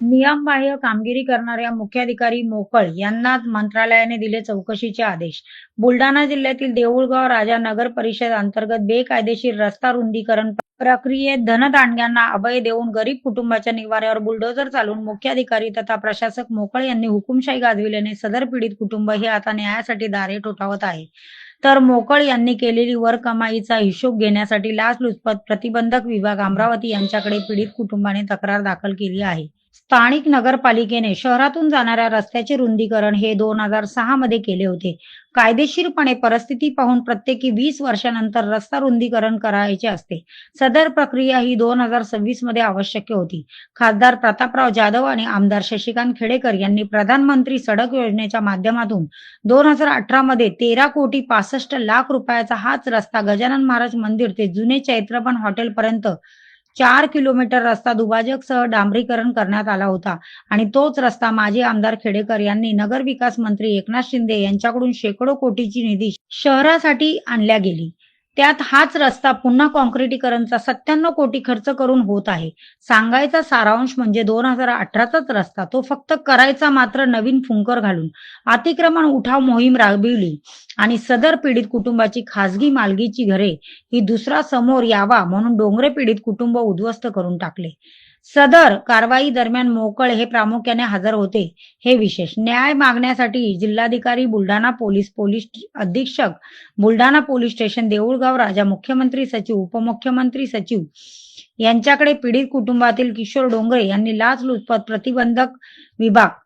नियमबाह्य कामगिरी करणाऱ्या मुख्याधिकारी मोकळ यांना मंत्रालयाने दिले चौकशीचे आदेश. बुलढाणा जिल्ह्यातील देऊळगाव राजा नगर परिषद अंतर्गत बेकायदेशीर रस्ता रुंदीकरण प्रक्रियेत धनदांडग्यांना अभय देऊन गरीब कुटुंबाच्या निवाऱ्यावर बुलडोजर चालवून मुख्याधिकारी तथा प्रशासक मोकळ यांनी हुकुमशाही गाजविल्याने सदर पीडित कुटुंब हे आता न्यायासाठी दारे ठोठावत आहे. तर मोकळ यांनी केलेली वर कमाईचा हिशोब घेण्यासाठी लाचलुचपत प्रतिबंधक विभाग अमरावती यांच्याकडे पीडित कुटुंबाने तक्रार दाखल केली आहे. स्थानिक नगरपालिकेने शहरातून जाणाऱ्या रस्त्याचे रुंदीकरण हे दोन हजार सहा मध्ये केले होते. कायदेशीरपणे परिस्थिती पाहून प्रत्येकी वीस वर्षानंतर रस्ता रुंदीकरण करायचे असते. सदर प्रक्रिया ही दोन हजार सव्वीसमध्ये आवश्यक होती. खासदार प्रतापराव जाधव आणि आमदार शशिकांत खेडेकर यांनी प्रधानमंत्री सडक योजनेच्या माध्यमातून दोन हजार अठरा मध्ये तेरा कोटी पासष्ट लाख रुपयाचा हाच रस्ता गजानन महाराज मंदिर ते जुने चैत्रपण हॉटेल पर्यंत चार किलोमीटर रस्ता दुभाजकसह डांबरीकरण करण्यात आला होता. आणि तोच रस्ता माजी आमदार खेडेकर यांनी नगर विकास मंत्री एकनाथ शिंदे यांच्याकडून शेकडो कोटीची निधी शहरासाठी आणल्या गेली. त्यात हाच रस्ता पुन्हा काँक्रिटीकरणचा सत्त्याण्णव कोटी खर्च करून होत आहे. सांगायचा सारांश म्हणजे दोन हजार अठराचाच रस्ता. तो फक्त करायचा मात्र नवीन फुंकर घालून. अतिक्रमण उठाव मोहीम राबविली आणि सदर पीडित कुटुंबाची खासगी मालकीची घरे ही दुसरा समोर यावा म्हणून डोंगरे पीडित कुटुंब उद्ध्वस्त करून टाकले. सदर कारवाई दरम्यान मोकळ हे प्रामुख्याने हजर होते. हे विशेष न्याय मागण्यासाठी जिल्हाधिकारी बुलढाणा पोलीस पोलीस अधीक्षक बुलढाणा पोलीस स्टेशन देऊळगाव राजा मुख्यमंत्री सचिव उपमुख्यमंत्री सचिव यांच्याकडे पीडित कुटुंबातील किशोर डोंगरे यांनी लाचलुचपत प्रतिबंधक विभाग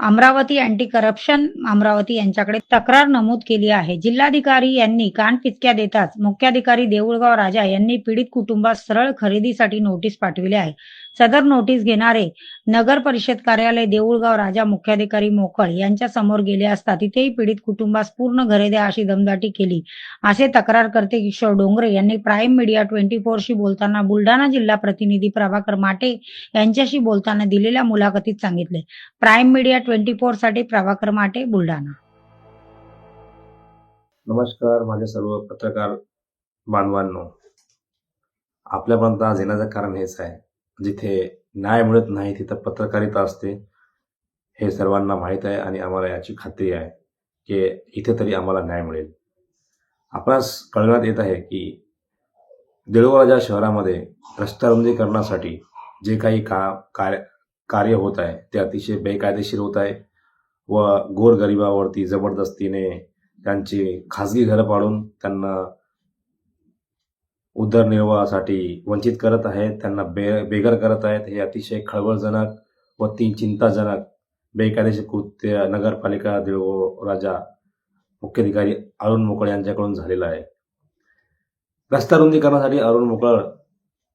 अमरावती अँटी करप्शन अमरावती यांच्याकडे तक्रार नमूद केली आहे. जिल्हाधिकारी यांनी कानपिचक्या देताच मुख्याधिकारी देऊळगाव राजा यांनी पीडित कुटुंबास सरळ खरेदीसाठी नोटीस पाठविली आहे. सदर नोटीस घेणारे नगर परिषद कार्यालय देऊळगाव राजा मुख्याधिकारी मोकळ यांच्या समोर गेले असता तिथेही पीडित कुटुंबास पूर्ण घरे द्या अशी दमदाटी केली. असे तक्रारकर्ते किशोर डोंगरे यांनी प्राईम मीडिया ट्वेंटी शी बोलताना बुलढाणा जिल्हा प्रतिनिधी प्रभाकर माटे यांच्याशी बोलताना दिलेल्या मुलाखतीत सांगितले. प्राईम मीडिया ट्वेंटी फोरसाठी प्रभाकर माटे बुलढाणा. नमस्कार माझे सर्व पत्रकार बांधवांनो. आपल्यापर्यंत आज येण्याचं कारण हेच आहे. जिथे न्याय मिळत नाही तिथं पत्रकारिता असते. हे सर्वांना माहीत आहे आणि आम्हाला याची खात्री आहे की इथे तरी आम्हाला न्याय मिळेल. आपणास कळण्यात येत आहे की देऊळगाव शहरामध्ये रस्ता रुंदीकरणासाठी जे काही का कार्य कार्य होत आहे ते अतिशय बेकायदेशीर होत आहे व गोरगरिबावरती जबरदस्तीने त्यांची खाजगी घरं पाडून त्यांना उदरनिर्वाहासाठी वंचित करत आहेत त्यांना बे बेघर करत आहेत हे अतिशय खळबळजनक व ती चिंताजनक. बेकायदेशीर कृत्य नगरपालिका देऊळ राजा मुख्याधिकारी अरुण मोकळ यांच्याकडून झालेलं आहे. रस्ता रुंदीकरणासाठी अरुण मोकळ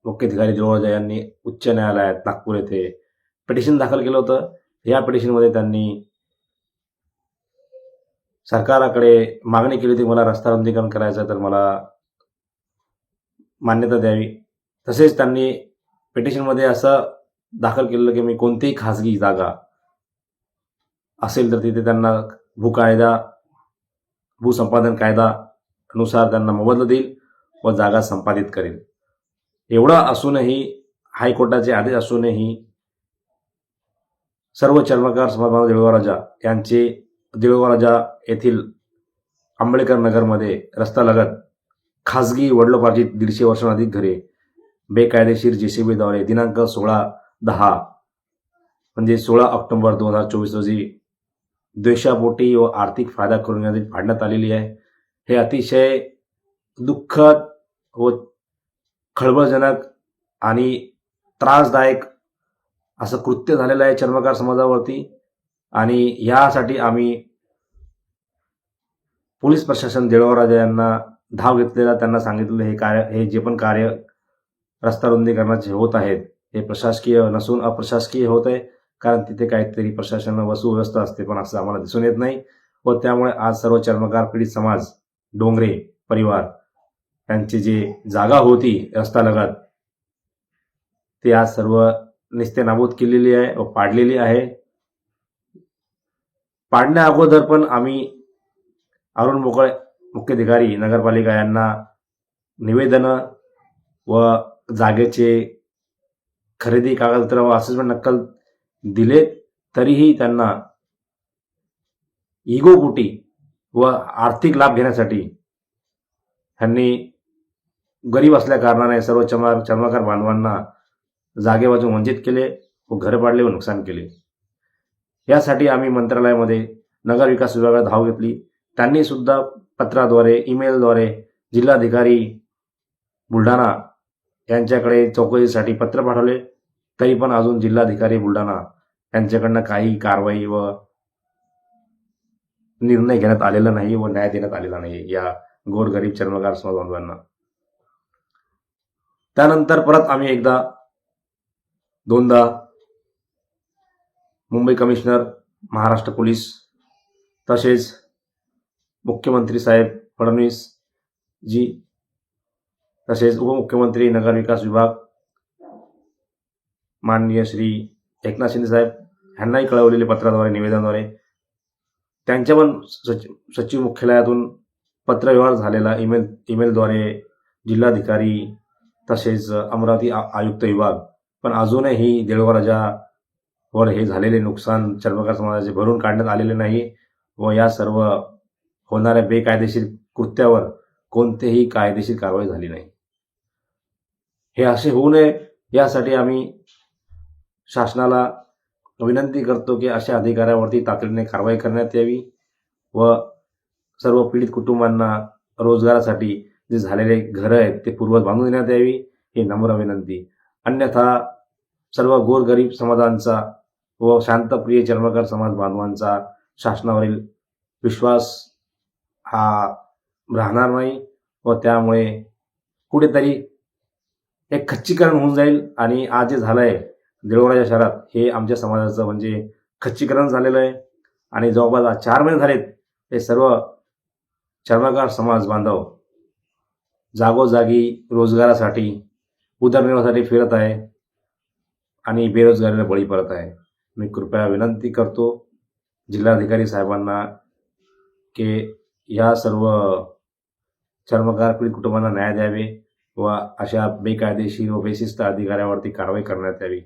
मुख्याधिकारी देऊळ राजा यांनी उच्च न्यायालयात नागपूर येथे पिटिशन दाखल केलं होतं. या पिटिशनमध्ये त्यांनी सरकाराकडे मागणी केली होती मला रस्ता रुंदीकरण करायचं तर मला मान्यता द्यावी. तसेच त्यांनी पिटिशनमध्ये असं दाखल केलेलं की मी कोणतीही खाजगी जागा असेल तर तिथे त्यांना भूकायदा भूसंपादन कायदानुसार त्यांना मोबदला देईल व जागा संपादित करेल. एवढं असूनही हायकोर्टाचे आदेश असूनही सर्व चर्मकार समाधान देऊळगाव राजा यांचे देऊळगाव राजा येथील आंबेडकर नगरमध्ये रस्ता लगत खाजगी वडिलोपार्जित दीडशे वर्षांधिक घरे बेकायदेशीर जेसीबीद्वारे दिनांक सोळा दहा म्हणजे सोळा ऑक्टोबर दोन हजार चोवीस रोजी द्वेषापोटी व आर्थिक फायदा करून घेण्यासाठी फाडण्यात आलेली आहे. हे अतिशय दुःखद व खळबळजनक आणि त्रासदायक असं कृत्य झालेलं आहे चर्मकार समाजावरती आणि यासाठी आम्ही पोलीस प्रशासन देळवराजा यांना धाव घेतलेला त्यांना सांगितलेलं हे कार्य हे जे पण कार्य रस्ता रुंदीकरणाचे होत आहेत हे प्रशासकीय नसून अप्रशासकीय होत आहे कारण तिथे काहीतरी प्रशासन व सुव्यवस्था असते पण असं आम्हाला दिसून येत नाही व त्यामुळे आज सर्व चर्मकार पीडित समाज डोंगरे परिवार त्यांची जी जागा होती रस्ता लगत ते आज सर्व निस्ते नाबूद केलेली आहे व पाडलेली आहे. पाडण्या अगोदर पण आम्ही अरुण मोकळे मुख्याधिकारी नगरपालिका यांना निवेदनं व जागेचे खरेदी कागदपत्र व असेसमेंट नक्कल दिलेत तरीही त्यांना इगोपोटी व आर्थिक लाभ घेण्यासाठी त्यांनी गरीब असल्या कारणाने सर्व चमा चर्मकार बांधवांना जागेवाचून वंचित केले व घर पाडले व नुकसान केले. यासाठी आम्ही मंत्रालयामध्ये नगर विकास विभागात धाव घेतली. त्यांनी सुद्धा पत्राद्वारे ईमेलद्वारे जिल्हाधिकारी बुलढाणा यांच्याकडे चौकशीसाठी पत्र पाठवले. तरी पण अजून जिल्हाधिकारी बुलढाणा यांच्याकडनं काही कारवाई व निर्णय घेण्यात आलेला नाही व न्याय देण्यात आलेला नाही या गोरगरीब चर्मकार समाज बांधवांना. त्यानंतर परत आम्ही एकदा दोनदा मुंबई कमिशनर महाराष्ट्र पोलीस तसेच मुख्यमंत्री साहेब फडणवीस जी तसेच उपमुख्यमंत्री नगरविकास विभाग माननीय श्री एकनाथ शिंदे साहेब यांनाही कळवलेले पत्राद्वारे निवेदनाद्वारे त्यांच्या पण सचिव सचिव मुख्यालयातून पत्रव्यवहार झालेला ईमेल ईमेलद्वारे जिल्हाधिकारी तसेच अमरावती आयुक्त विभाग पण अजूनही देळगाव राजावर हे झालेले नुकसान चर्मकार समाजाचे भरून काढण्यात आलेले नाही व या सर्व होणाऱ्या बेकायदेशीर कृत्यावर कोणतेही कायदेशीर कारवाई झाली नाही. हे असे होऊ नये यासाठी आम्ही शासनाला विनंती करतो की अशा अधिकाऱ्यावरती तातडीने कारवाई करण्यात यावी व सर्व पीडित कुटुंबांना रोजगारासाठी जे झालेले घरं आहेत ते पूर्वज बांधून देण्यात यावी ही नम्र विनंती. अन्यथा सर्व गोरगरीब समाजांचा व शांतप्रिय चर्मकार समाज बांधवांचा शासनावरील विश्वास हा राहणार नाही व त्यामुळे कुठेतरी एक खच्चीकरण होऊन जाईल आणि आज जे झालं आहे देवळाच्या शहरात हे आमच्या समाजाचं म्हणजे खच्चीकरण झालेलं आहे. आणि जवळपास आज चार महिने झालेत हे सर्व चर्मकार समाज बांधव जागोजागी रोजगारासाठी उदरनिर्वाहासाठी फिरत आहे आणि बेरोजगारीला बळी पडत आहे. मी कृपया विनंती करतो जिल्हाधिकारी साहेबांना की या सर्व चर्मकार कुटुंबांना न्याय द्यावे व अशा बेकायदेशीर व बेशिस्त अधिकाऱ्यावरती कारवाई करण्यात यावी.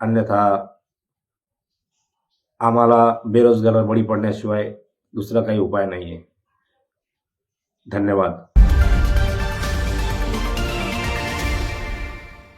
अन्यथा आम्हाला बेरोजगार बळी पडण्याशिवाय दुसरा काही उपाय नाही आहे धन्यवाद.